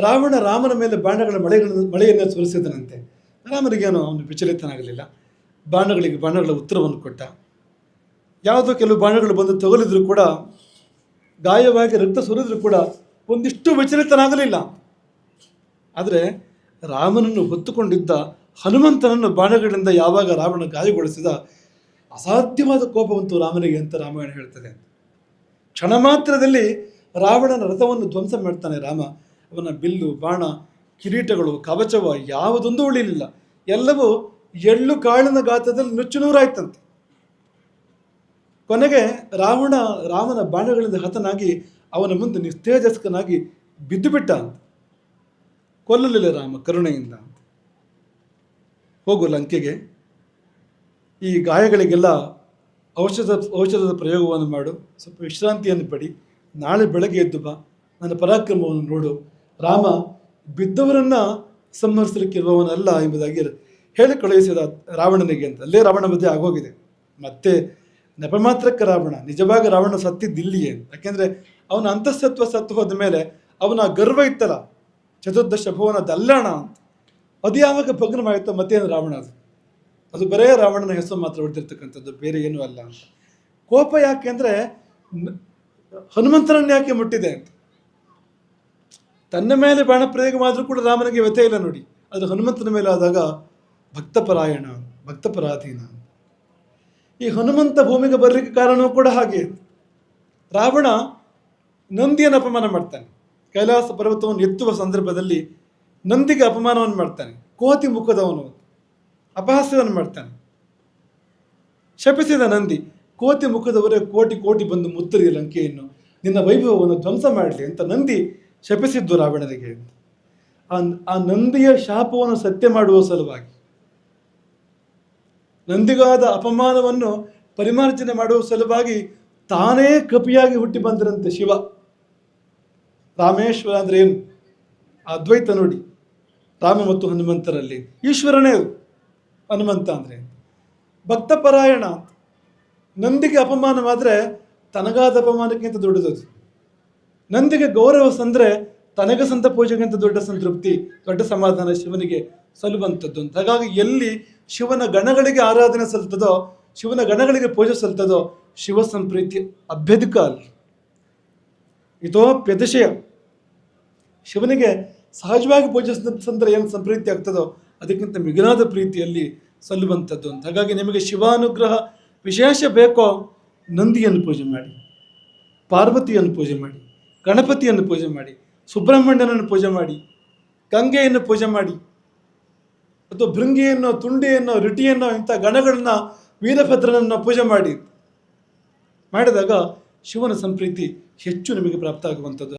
ರಾವಣ ರಾಮನ ಮೇಲೆ ಬಾಣಗಳ ಮಳೆಗಳನ್ನು ಮಳೆಯನ್ನು ಸುರಿಸಿದನಂತೆ. ರಾಮನಿಗೇನು ಅವನು ವಿಚಲಿತನಾಗಲಿಲ್ಲ. ಬಾಣಗಳಿಗೆ ಬಾಣಗಳ ಉತ್ತರವನ್ನು ಕೊಟ್ಟ. ಯಾವುದೋ ಕೆಲವು ಬಾಣಗಳು ಬಂದು ತಗುಲಿದ್ರು ಕೂಡ, ಗಾಯವಾಗಿ ರಕ್ತ ಸುರಿದ್ರು ಕೂಡ ಒಂದಿಷ್ಟು ವಿಚಲಿತನಾಗಲಿಲ್ಲ. ಆದರೆ ರಾಮನನ್ನು ಹೊತ್ತುಕೊಂಡಿದ್ದ ಹನುಮಂತನನ್ನು ಬಾಣಗಳಿಂದ ಯಾವಾಗ ರಾವಣ ಗಾಯಗೊಳಿಸಿದ ಅಸಾಧ್ಯವಾದ ಕೋಪವಂತು ರಾಮನಿಗೆ ಅಂತ ರಾಮಾಯಣ ಹೇಳ್ತದೆ. ಕ್ಷಣ ಮಾತ್ರದಲ್ಲಿ ರಾವಣನ ರಥವನ್ನು ಧ್ವಂಸ ಮಾಡ್ತಾನೆ ರಾಮ. ಅವನ ಬಿಲ್ಲು, ಬಾಣ, ಕಿರೀಟಗಳು, ಕವಚವ ಯಾವುದೊಂದು ಉಳಿಲಿಲ್ಲ. ಎಲ್ಲವೂ ಎಳ್ಳು ಕಾಳಿನ ಗಾತ್ರದಲ್ಲಿ ನುಚ್ಚು ನೂರಾಯ್ತಂತೆ ಕೊನೆಗೆ ರಾವಣ ರಾಮನ ಬಾಣಗಳಿಂದ ಹತನಾಗಿ ಅವನ ಮುಂದೆ ನಿಸ್ತೇಜಸ್ಕನಾಗಿ ಬಿದ್ದು ಬಿಟ್ಟ ಕೊಲ್ಲಲಿಲ್ಲ ರಾಮ ಕರುಣೆಯಿಂದ ಅಂತ. ಹೋಗು ಲಂಕೆಗೆ. ಈ ಗಾಯಗಳಿಗೆಲ್ಲ ಔಷಧ, ಔಷಧದ ಪ್ರಯೋಗವನ್ನು ಮಾಡು. ಸ್ವಲ್ಪ ವಿಶ್ರಾಂತಿಯನ್ನು ಪಡಿ. ನಾಳೆ ಬೆಳಗ್ಗೆ ಎದ್ದು ಬಾ. ನನ್ನ ಪರಾಕ್ರಮವನ್ನು ನೋಡು. ರಾಮ ಬಿದ್ದವರನ್ನ ಸಂಹರಿಸಲಿಕ್ಕಿರುವವನಲ್ಲ ಎಂಬುದಾಗಿ ಹೇಳಿ ಕಳುಹಿಸಿದ ರಾವಣನಿಗೆ ಅಂತ. ಅಲ್ಲೇ ರಾವಣ ಮಧ್ಯೆ ಆಗೋಗಿದೆ. ಮತ್ತೆ ನೆಪ ಮಾತ್ರಕ್ಕೆ ರಾವಣ, ನಿಜವಾಗಿ ರಾವಣ ಸತ್ತಿದ್ದಿಲ್ಲಿಯೇ ಯಾಕೆಂದ್ರೆ ಅವನ ಅಂತಸ್ತತ್ವ ಸತ್ತು ಹೋದ ಮೇಲೆ ಅವನ ಗರ್ವ ಇತ್ತಲ್ಲ. ಚತುರ್ದಶ ಭುವನ ದಲ್ಲಣ ಅಂತ. ಅದು ಯಾವಾಗ ಮತ್ತೆ ಮತ್ತೇನು ರಾವಣ ಅದು. ಅದು ಬರೇ ರಾವಣನ ಹೆಸರು ಮಾತ್ರ ಹೊಡೆದಿರ್ತಕ್ಕಂಥದ್ದು, ಬೇರೆ ಏನೂ ಅಲ್ಲ ಅಂತ. ಕೋಪ ಯಾಕೆಂದ್ರೆ ಹನುಮಂತನನ್ನು ಯಾಕೆ ಮುಟ್ಟಿದೆ ಅಂತ. ತನ್ನ ಮೇಲೆ ಬಾಣ ಪ್ರಯೋಗ ಮಾಡಿದ್ರೂ ಕೂಡ ರಾಮನಿಗೆ ವ್ಯಥೆ ಇಲ್ಲ ನೋಡಿ. ಆದರೆ ಹನುಮಂತನ ಮೇಲೆ ಆದಾಗ ಭಕ್ತಪರಾಯಣ, ಭಕ್ತಪರಾಧೀನ. ಈ ಹನುಮಂತ ಭೂಮಿಗೆ ಬರಲಿಕ್ಕೆ ಕಾರಣವೂ ಕೂಡ ಹಾಗೆ. ರಾವಣ ನಂದಿಯನ್ನು ಅಪಮಾನ ಮಾಡ್ತಾನೆ. ಕೈಲಾಸ ಪರ್ವತವನ್ನು ಎತ್ತುವ ಸಂದರ್ಭದಲ್ಲಿ ನಂದಿಗೆ ಅಪಮಾನವನ್ನು ಮಾಡ್ತಾನೆ. ಕೋತಿ ಮುಖದವನು ಅಪಹಾಸ್ಯವನ್ನು ಮಾಡ್ತಾನೆ. ಶಪಿಸಿದ ನಂದಿ, ಕೋತಿ ಮುಖದವರೇ ಕೋಟಿ ಕೋಟಿ ಬಂದು ಮುತ್ತರಿ ಲಂಕೆಯನ್ನು, ನಿನ್ನ ವೈಭವವನ್ನು ಧ್ವಂಸ ಮಾಡಲಿ ಅಂತ ನಂದಿ ಶಪಿಸಿದ್ದು ರಾವಣನಿಗೆ. ಆ ನಂದಿಯ ಶಾಪವನ್ನು ಸತ್ಯ ಮಾಡುವ ಸಲುವಾಗಿ. ನಂದಿಗಾದ ಅಪಮಾನವನ್ನು ಪರಿಮಾರ್ಜನೆ ಮಾಡುವ ಸಲುವಾಗಿ ತಾನೇ ಕಪಿಯಾಗಿ ಹುಟ್ಟಿ ಬಂದರಂತೆ ಶಿವ. ರಾಮೇಶ್ವರ ಅಂದ್ರೆ ಏನು? ಅದ್ವೈತ ನೋಡಿ. ರಾಮ ಮತ್ತು ಹನುಮಂತರಲ್ಲಿ. ಈಶ್ವರನೇ ಹನುಮಂತ ಅಂದರೆ ಭಕ್ತಪರಾಯಣ. ನಂದಿಗೆ ಅಪಮಾನವಾದರೆ ತನಗಾದ ಅಪಮಾನಕ್ಕಿಂತ ದೊಡ್ಡದದು. ನಂದಿಗೆ ಗೌರವ ಸಂದ್ರೆ ತನಗೆ ಸಂತ ಪೂಜೆಗಿಂತ ದೊಡ್ಡ ಸಂತೃಪ್ತಿ, ದೊಡ್ಡ ಸಮಾಧಾನ ಶಿವನಿಗೆ ಸಲ್ಲುವಂಥದ್ದು ಅಂತ. ಹಾಗಾಗಿ ಎಲ್ಲಿ ಶಿವನ ಗಣಗಳಿಗೆ ಆರಾಧನೆ ಸಲ್ತದೋ, ಶಿವನ ಗಣಗಳಿಗೆ ಪೂಜೆ ಸಲ್ತದೋ, ಶಿವ ಸಂಪ್ರೀತಿ ಅಭ್ಯಧಿಕ ಅಲ್ಲಿ. ಪ್ಯದಶಯ ಶಿವನಿಗೆ ಸಹಜವಾಗಿ ಪೂಜೆ ಸಂದ್ರೆ ಏನು ಸಂಪ್ರೀತಿ ಆಗ್ತದೋ, ಅದಕ್ಕಿಂತ ಮಿಗಿಲಾದ ಪ್ರೀತಿಯಲ್ಲಿ ಸಲ್ಲುವಂಥದ್ದು ಅಂತ. ಹಾಗಾಗಿ ನಿಮಗೆ ಶಿವಾನುಗ್ರಹ ವಿಶೇಷ ಬೇಕೋ, ನಂದಿಯನ್ನು ಪೂಜೆ ಮಾಡಿ, ಪಾರ್ವತಿಯನ್ನು ಪೂಜೆ ಮಾಡಿ. ಗಣಪತಿಯನ್ನು ಪೂಜೆ ಮಾಡಿ, ಸುಬ್ರಹ್ಮಣ್ಯನನ್ನು ಪೂಜೆ ಮಾಡಿ, ಗಂಗೆಯನ್ನು ಪೂಜೆ ಮಾಡಿ ಅಥವಾ ಭೃಂಗಿಯನ್ನು, ತುಂಡಿಯನ್ನು, ರಿಟಿಯನ್ನು, ಇಂಥ ಗಣಗಳನ್ನ ವೀರಭದ್ರನನ್ನು ಪೂಜೆ ಮಾಡಿ, ಮಾಡಿದಾಗ ಶಿವನ ಸಂಪ್ರೀತಿ ಹೆಚ್ಚು ನಿಮಗೆ ಪ್ರಾಪ್ತ ಆಗುವಂಥದ್ದು.